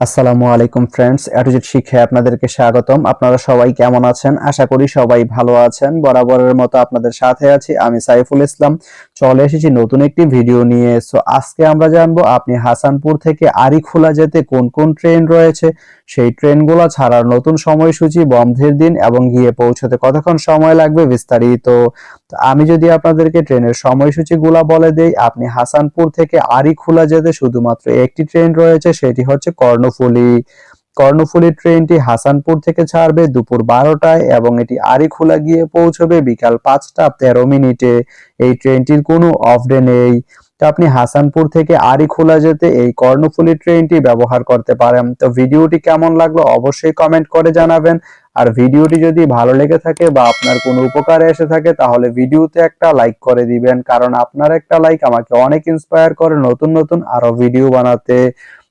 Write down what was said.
আসসালামু আলাইকুম ফ্রেন্ডস অ্যাটোজেট শিক্ষায় আপনাদেরকে স্বাগতম। আপনারা সবাই কেমন আছেন? আশা করি সবাই ভালো আছেন। বরাবরের মতো আপনাদের সাথে আছি আমি সাইফুল ইসলাম। চলে এসেছি নতুন একটি ভিডিও নিয়ে। সো আজকে আমরা জানব আপনি হাসানপুর থেকে আরিখোলা যেতে কোন কোন ট্রেন রয়েছে? সেই ট্রেনগুলো ছাড়ার নতুন সময়সূচি, বন্ধের দিন এবং গিয়ে পৌঁছতে কতক্ষণ সময় লাগবে বিস্তারিত। আমি যদি আপনাদেরকে ট্রেনের সময়সূচিগুলা বলে দেই, আপনি হাসানপুর থেকে আরিখোলা যেতে শুধুমাত্র একটি ট্রেন রয়েছে, সেটি হচ্ছে কর্ণফুলী। কর্ণফুলী ট্রেনটি হাসানপুর থেকে ছাড়বে দুপুর বারোটায় এবং এটি আরিখোলা গিয়ে পৌঁছবে বিকাল পাঁচটা তেরো মিনিটে। এই ট্রেনটির কোনো অফ ডে নেই। তো আপনি হাসানপুর থেকে আরিখোলা যেতে এই কর্ণফুলী ট্রেনটি ব্যবহার করতে পারেন। তো ভিডিওটি কেমন লাগল অবশ্যই কমেন্ট করে জানাবেন। আর ভিডিওটি যদি ভালো লেগে থাকে বা আপনার কোনো উপকারে এসে থাকে, তাহলে ভিডিওতে একটা লাইক করে দিবেন। কারণ আপনার একটা লাইক আমাকে অনেক ইন্সপায়ার করে নতুন নতুন আরও ভিডিও বানাতে।